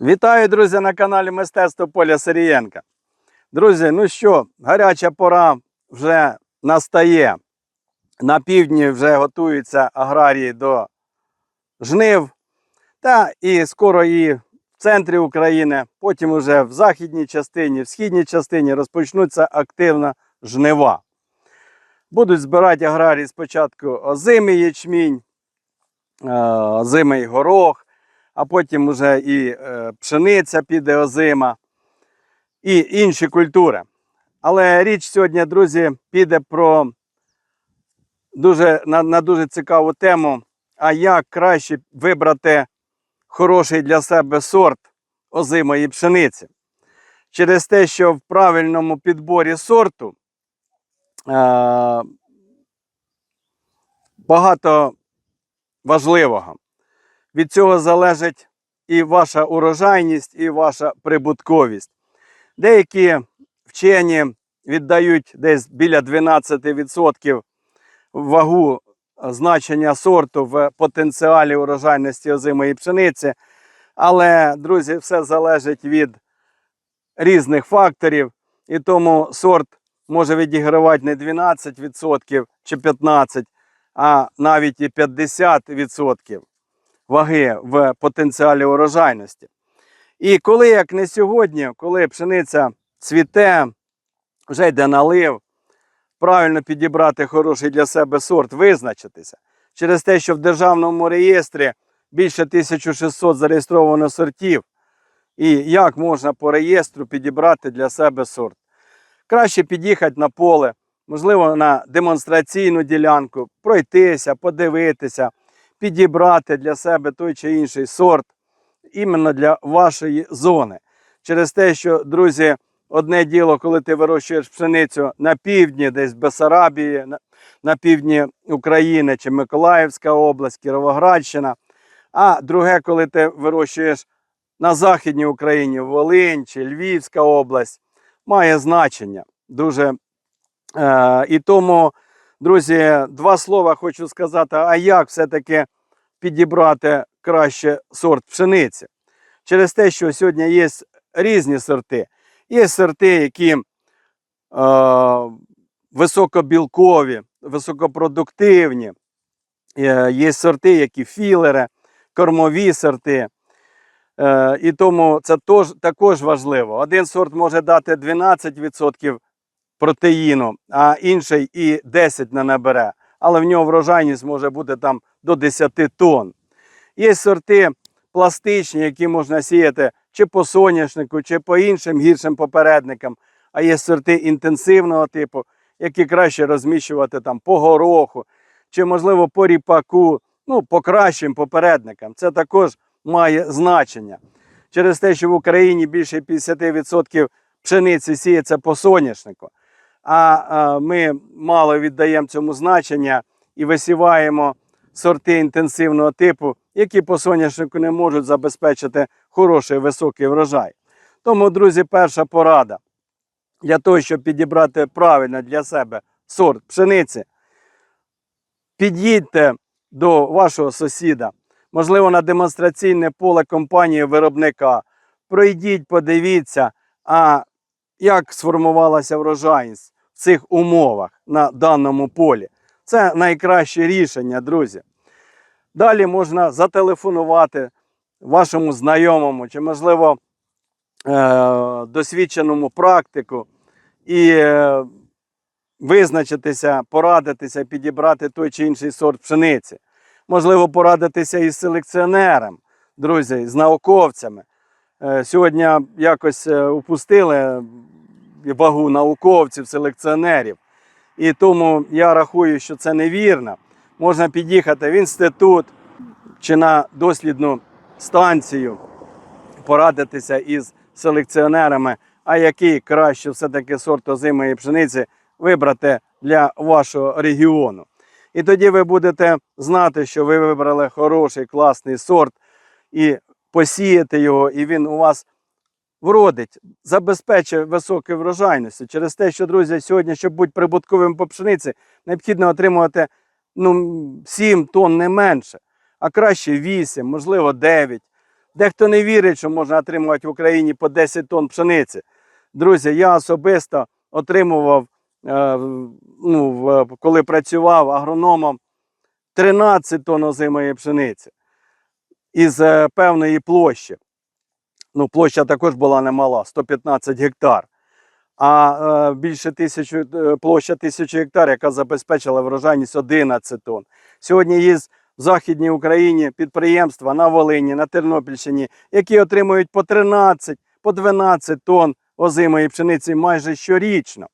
Вітаю, друзі, на каналі Мистецтво Поля Сирієнка. Друзі, ну що, гаряча пора вже настає. На півдні вже готуються аграрії до жнив. Та і скоро і в центрі України, потім уже в західній частині, в східній частині розпочнуться активно жнива. Будуть збирати аграрії спочатку озимий ячмінь, е, озимий горох, а потім вже і е, пшениця піде озима, і інші культури. Але річ сьогодні, друзі, піде про дуже, на, на дуже цікаву тему, а як краще вибрати хороший для себе сорт озимої пшениці. Через те, що в правильному підборі сорту е, багато важливого. Від цього залежить і ваша урожайність, і ваша прибутковість. Деякі вчені віддають десь біля 12% вагу значення сорту в потенціалі урожайності озимої пшениці. Але, друзі, все залежить від різних факторів, і тому сорт може відігравати не 12% чи 15%, а навіть і 50% ваги в потенціалі урожайності. І коли, як не сьогодні, коли пшениця цвіте, вже йде налив, правильно підібрати хороший для себе сорт, визначитися. Через те, що в державному реєстрі більше 1600 зареєстровано сортів. І як можна по реєстру підібрати для себе сорт? Краще під'їхати на поле, можливо, на демонстраційну ділянку, пройтися, подивитися, підібрати для себе той чи інший сорт іменно для вашої зони. Через те, що, друзі, одне діло, коли ти вирощуєш пшеницю на півдні, десь Бесарабії, на, на півдні України чи Миколаївська область, Кіровоградщина. А друге, коли ти вирощуєш на Західній Україні, Волинь чи Львівська область, має значення дуже. Е, і тому, друзі, два слова хочу сказати: а як все-таки підібрати краще сорт пшениці? Через те, що сьогодні є різні сорти. Є сорти, які е, високобілкові, високопродуктивні. Е, Є сорти, які філери, кормові сорти. Е, І тому це тож, також важливо. Один сорт може дати 12% протеїну, а інший і 10 не набере. Але в нього врожайність може бути там до 10 тонн. Є сорти пластичні, які можна сіяти чи по соняшнику, чи по іншим гіршим попередникам. А є сорти інтенсивного типу, які краще розміщувати там по гороху, чи, можливо, по ріпаку, ну, по кращим попередникам. Це також має значення. Через те, що в Україні більше 50% пшениці сіється по соняшнику, а, ми мало віддаємо цьому значення і висіваємо сорти інтенсивного типу, які по соняшнику не можуть забезпечити хороший високий врожай. Тому, друзі, перша порада для того, щоб підібрати правильно для себе сорт пшениці, під'їдьте до вашого сусіда, можливо, на демонстраційне поле компанії виробника. Пройдіть, подивіться, а як сформувалася врожайність цих умовах на даному полі. Це найкраще рішення, друзі. Далі можна зателефонувати вашому знайомому чи, можливо, е- досвідченому практику і е- визначитися, порадитися, підібрати той чи інший сорт пшениці. Можливо, порадитися із селекціонером, друзі, з науковцями. Е, Сьогодні якось упустили вагу науковців, селекціонерів. І тому я рахую, що це невірно. Можна під'їхати в інститут чи на дослідну станцію, порадитися із селекціонерами, а який краще все-таки сорт озимої пшениці вибрати для вашого регіону. І тоді ви будете знати, що ви вибрали хороший, класний сорт, і посієте його, і він у вас вродить, забезпечує високі врожайності. Через те, що, друзі, сьогодні, щоб бути прибутковим по пшениці, необхідно отримувати ну, 7 тонн не менше, а краще 8, можливо, 9. Дехто не вірить, що можна отримувати в Україні по 10 тонн пшениці. Друзі, я особисто отримував, е, ну, коли працював агрономом, 13 тонн озимої пшениці із е, певної площі. Ну, площа також була немала 115 гектар. А е, більше тисячі, е, площа тисячі гектар, яка забезпечила врожайність 11 тонн. Сьогодні є в Західній Україні підприємства на Волині, на Тернопільщині, які отримують по 13, по 12 тонн озимої пшениці майже щорічно.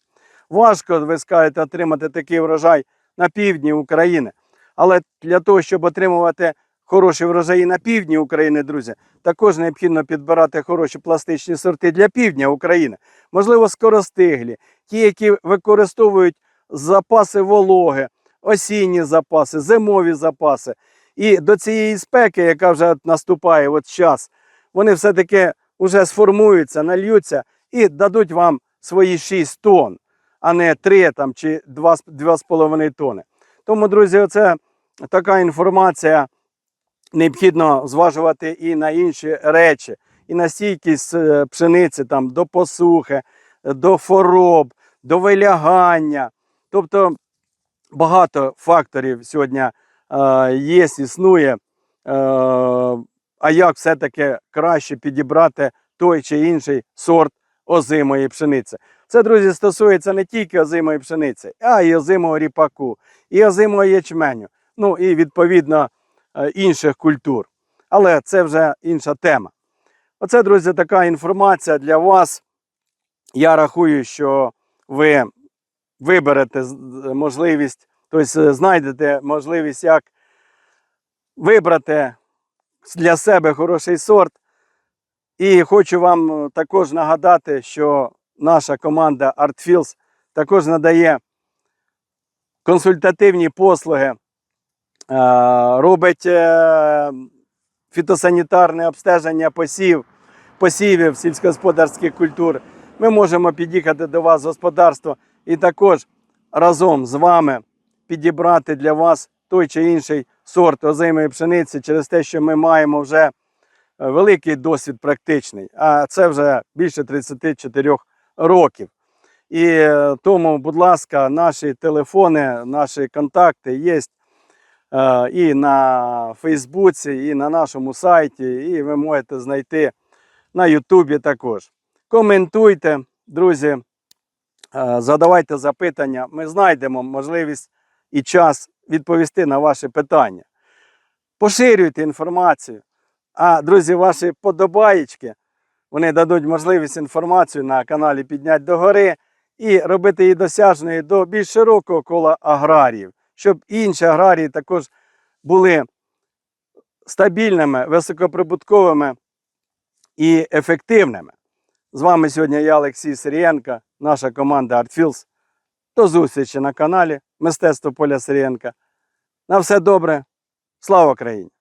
Важко, ви скажете, отримати такий врожай на півдні України. Але для того, щоб отримувати хороші врожаї на півдні України, друзі, також необхідно підбирати хороші пластичні сорти для півдня України. Можливо, скоростиглі, ті, які використовують запаси вологи, осінні запаси, зимові запаси. І до цієї спеки, яка вже наступає от час, вони все-таки вже сформуються, нальються і дадуть вам свої 6 тонн, а не 3 там, чи 2,5 тонни. Тому, друзі, оце така інформація необхідно зважувати і на інші речі, і на стійкість е, пшениці там, до посухи, до хвороб, до вилягання. Тобто багато факторів сьогодні е, є, існує. Е, а як все-таки краще підібрати той чи інший сорт озимої пшениці? Це, друзі, стосується не тільки озимої пшениці, а й озимого ріпаку, і озимого ячменю, ну і відповідно інших культур. Але це вже інша тема. Оце, друзі, така інформація для вас. Я рахую, що ви виберете можливість, тобто знайдете можливість, як вибрати для себе хороший сорт. І хочу вам е, також нагадати, що наша команда ArtFields також надає консультативні послуги, е, робить е, фітосанітарне обстеження посів, посівів сільськогосподарських культур. Ми можемо під'їхати до вас в господарство і також разом з вами підібрати для вас той чи інший сорт озимої пшениці через те, що ми маємо вже е, великий досвід практичний, а це вже більше 34 років. І е, тому, будь ласка, наші телефони, наші контакти є е, і на Фейсбуці, і на нашому сайті, і ви можете знайти на Ютубі також. Коментуйте, друзі, е, задавайте запитання. Ми знайдемо можливість і час відповісти на ваші питання. Поширюйте інформацію. А, друзі, ваші подобаєчки, вони дадуть можливість інформацію на каналі підняти догори і робити її досяжною до більш широкого кола аграріїв, щоб інші аграрії також були стабільними, високоприбутковими і ефективними. З вами сьогодні я, Олексій Сирієнко, наша команда ArtFields. До зустрічі на каналі Мистецтво Поля Сирієнка. На все добре. Слава Україні!